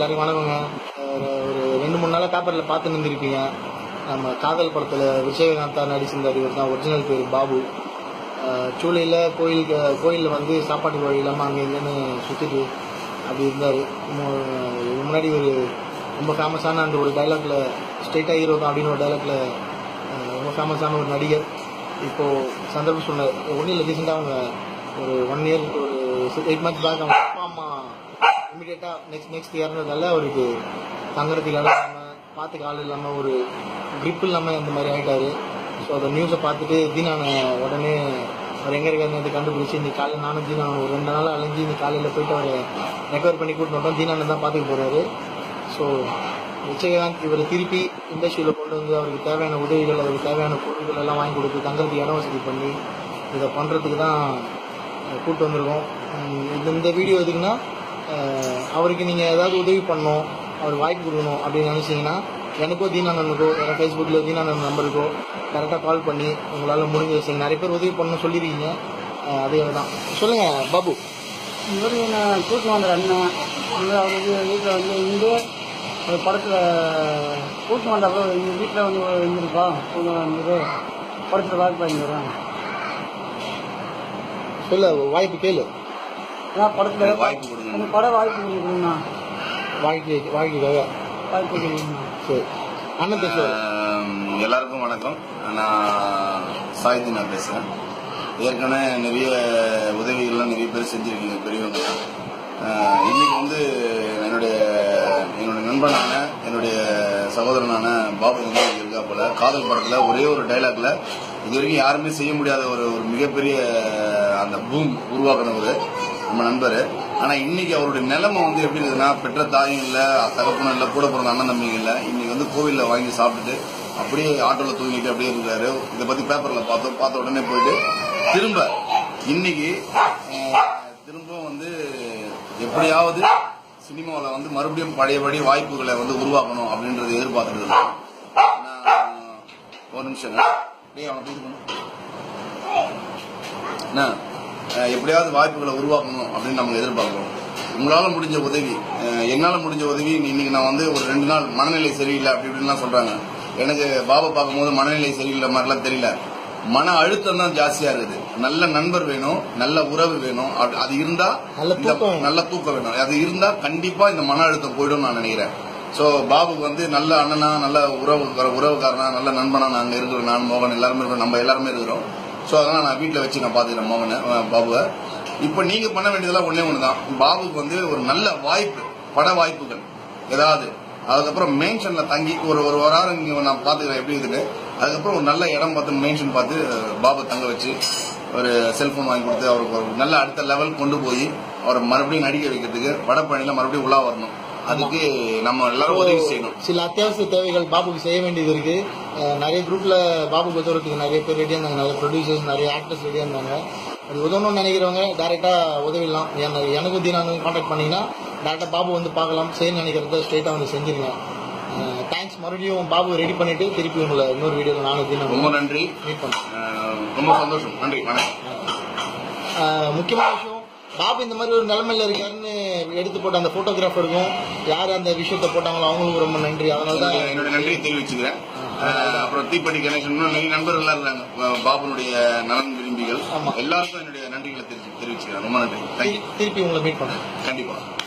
எல்லாரையும் வணக்கங்க. ஒரு ரெண்டு மூணு நாளாக பேப்பரில் பார்த்து நின்றுருப்பீங்க நம்ம காதல் படத்தில் விஜயகாந்தா நடிச்சிருந்தார் இவர் தான் ஒரிஜினல் பேர் பாபு. சூளையில் கோயிலுக்கு கோயிலில் வந்து சாப்பாட்டு வழி இல்லாமல் அங்கே இங்கேன்னு சுற்றிட்டு அப்படி இருந்தார். முன்னாடி ஒரு ரொம்ப ஃபேமஸான அந்த ஒரு டைலாக்ல ஸ்ட்ரெயிட்டாக ஹீரோ தான் அப்படின்னு ஒரு டைலாக்ல ரொம்ப ஃபேமஸான ஒரு நடிகர். இப்போது சந்தர்ப்பம் சொன்னார். ஒன்றும் இல்லை ரீசெண்டாக அவங்க ஒரு ஒன் இயர் ஒரு எயிட் மந்த்ஸ் பேக் அவங்க அப்பா அம்மா இமீடியட்டாக நெக்ஸ்ட் நெக்ஸ்ட் இறந்ததால அவருக்கு தங்குறதுக்கு இடம் இல்லாமல் பார்த்துக்க ஆள் இல்லாமல் ஒரு grip இல்லாமல் இந்த மாதிரி ஆகிட்டாரு ஸோ அந்த நியூஸை பார்த்துட்டு தீனான உடனே அவர் எங்கே இருக்காருன்னு கண்டுபிடிச்சி இந்த காலையில் நானும் தீனான ஒரு ரெண்டு நாள் அலைஞ்சு இந்த காலையில் போயிட்டு அவரை ரெக்கவர் பண்ணி கூட்டிட்டு வந்தோம். தீனானன் தான் பார்த்துக்க போகிறாரு ஸோ விஜயகாந்த் இவர் திருப்பி இண்டஸ்ட்ரியில் கொண்டு வந்து அவருக்கு தேவையான உதவிகள் அவருக்கு தேவையான பொருட்கள் எல்லாம் வாங்கி கொடுத்து தங்குறதுக்கு இடம் வசதி பண்ணி இதை பண்ணுறதுக்கு தான் கூப்பிட்டு வந்திருக்கோம். இந்த வீடியோ எதுக்குன்னா அவருக்கு நீங்கள் ஏதாவது உதவி பண்ணணும் அவர் வாய்ப்பு கொடுக்கணும் அப்படின்னு நினச்சிங்கன்னா எனக்கோ தீனானனுக்கோ என் ஃபேஸ்புக்கில் தீனானன் நம்பருக்கோ கரெக்டாக கால் பண்ணி உங்களால் முடிஞ்ச விஷயம் நிறைய பேர் உதவி பண்ணணும்னு சொல்லியிருக்கீங்க அதே தான் சொல்லுங்கள் பாபு. இவரு நான் கூட்டு வந்த அண்ணன் அவருக்கு வீட்டில் வந்து இருந்து ஒரு படத்தில் கூட்டு வந்தப்போ எங்கள் வீட்டில் வந்து இருந்திருப்பா. கூட்டு வந்து படத்தில் வாய்ப்பு வாங்கிடுறேன் சொல்ல வாய்ப்பு கேளு. படத்தில் வாய்ப்பு கொடுங்க. படம் வாய்ப்பு கொடுக்கணும்ண்ணா வாழ்க்கை வாழ்க்கைக்காக வாய்ப்பு கொடுக்கணும்ண்ணா சரி. அண்ணன் பேசுவார். எல்லாருக்கும் வணக்கம். நான் சாய்தி நான் பேசுகிறேன் ஏற்கனவே நிறைய உதவிகள்லாம் நிறைய பேர் செஞ்சுருக்கீங்க பெரியவங்க. இன்னைக்கு வந்து என்னுடைய என்னுடைய நண்பனான என்னுடைய சகோதரனான பாபு வந்து இருக்கா போல. காதல் படத்தில் ஒரே ஒரு டைலாக்ல இது வரைக்கும் யாருமே செய்ய முடியாத ஒரு ஒரு மிகப்பெரிய அந்த பூம் உருவாக்குனவர். நம்ம நண்பர். ஆனா இன்னைக்கு அவருடைய நிலைமை வந்து எப்படி இருக்குதுன்னா பெற்ற தாயும் இல்ல தகப்பனும் இல்ல கூட பிறந்த அண்ணன் தம்பிங்க இல்ல இன்னைக்கு வந்து கோவில்ல வாங்கி சாப்பிட்டுட்டு அப்படியே ஆட்டோல தூங்கிட்டு அப்படியே இருக்காரு. இதை பத்தி பேப்பர்ல பார்த்தோம். பார்த்த உடனே போயிட்டு திரும்ப இன்னைக்கு திரும்ப வந்து எப்படியாவது சினிமாவில் வந்து மறுபடியும் பழையபடி வாய்ப்புகளை வந்து உருவாக்கணும் அப்படின்றத எதிர்பார்த்துட்டு இருக்கேன் ஒரு நிமிஷம் டேய் அவனை என்ன? எப்படியாவது வாய்ப்புகளை உருவாக்கணும் அப்படின்னு நம்ம எதிர்பார்க்கிறோம். உங்களால முடிஞ்ச உதவி என்னால முடிஞ்ச உதவி இன்னைக்கு நான் வந்து ஒரு ரெண்டு நாள் மனநிலை சரியில்லை அப்படி இப்படின்லாம் சொல்றாங்க. எனக்கு பாபா பார்க்கும்போது மனநிலை சரியில்லை மாதிரிலாம் தெரியல. மன அழுத்தம் தான் ஜாஸ்தியா இருக்குது. நல்ல நண்பர் வேணும் நல்ல உறவு வேணும். அது இருந்தா நல்ல தூக்கம் வேணும். அது இருந்தா கண்டிப்பா இந்த மன அழுத்தம் போயிடும் நான் நினைக்கிறேன். சோ பாபுக்கு வந்து நல்ல அண்ணனா நல்ல உறவு உறவுக்காரனா நல்ல நண்பனா நாங்க இருக்கிறோம் நான் மோகன் எல்லாருமே இருக்கிறோம். நம்ம எல்லாருமே இருக்கிறோம். ஸோ அதெல்லாம் நான் வீட்டில் வச்சு நான் பார்த்துக்கிறேன் மோகனை பாபுவை. இப்போ நீங்கள் பண்ண வேண்டியதெல்லாம் ஒன்றே ஒன்று தான் பாபுக்கு வந்து ஒரு நல்ல வாய்ப்பு பட வாய்ப்புகள். ஏதாவது. அதுக்கப்புறம் மென்ஷன்ல தங்கி ஒரு ஒரு வாரம் நான் பார்த்துக்கிறேன் எப்படி இருக்குது அதுக்கப்புறம் ஒரு நல்ல இடம் பார்த்து மென்ஷன் பார்த்து பாபு தங்க வச்சு ஒரு செல்ஃபோன் வாங்கி கொடுத்து அவருக்கு ஒரு நல்ல அடுத்த லெவல் கொண்டு போய் அவரை மறுபடியும் நடிக்க வைக்கிறதுக்கு படப்பணியில் மறுபடியும் உலா வரணும். அதுக்கு நம்ம எல்லாரும் உதவி செய்யணும். சில அத்தியாவசிய தேவைகள் பாபுக்கு செய்ய வேண்டியது இருக்கு. நிறைய குரூப்ல பாபுக்கு உதவுறதுக்கு நிறைய பேர் ரெடியா இருந்தாங்க. நிறைய ப்ரொடியூசர்ஸ் நிறைய ஆக்டர்ஸ் ரெடியா இருந்தாங்க. அது உதவணும்னு நினைக்கிறவங்க டேரக்டா உதவிடலாம். என்ன- எனக்கு தீனானு கான்டாக்ட் பண்ணீங்கன்னா டேரக்டா பாபு வந்து பார்க்கலாம். செய்ய நினைக்கிறத ஸ்ட்ரெயிட்டா வந்து செஞ்சிருங்க. தேங்க்ஸ் மறுபடியும் பாபு ரெடி பண்ணிட்டு திருப்பி உங்களை இன்னொரு வீடியோல நானும் ரொம்ப தீனா நன்றி. மீட் பண்ணேன் அஹ், ரொம்ப சந்தோஷம். நன்றி. வணக்கம். முக்கியமான விஷயம் பாபு இந்த மாதிரி ஒரு நிலைமையில இருக்காருன்னு எடுத்து போட்ட அந்த போட்டோகிராஃபருக்கும் யார் அந்த விஷயத்த போட்டாங்களோ அவங்களுக்கும் ரொம்ப நன்றி. அதனால தான் என்னுடைய என்னுடைய நன்றியை தெரிவிச்சுக்கிறேன். அப்புறம் தீப்பெட்டி கணேசன் நிறைய நண்பர்கள் எல்லாம் இருக்காங்க பாபுனுடைய நலன் விரும்பிகள். எல்லாருக்கும் என்னுடைய நன்றிகளை தெரிவிச்சு தெரிவிச்சுக்கிறேன். ரொம்ப நன்றி. திருப்பி உங்களை மீட் பண்ணேன் கண்டிப்பா. பாபு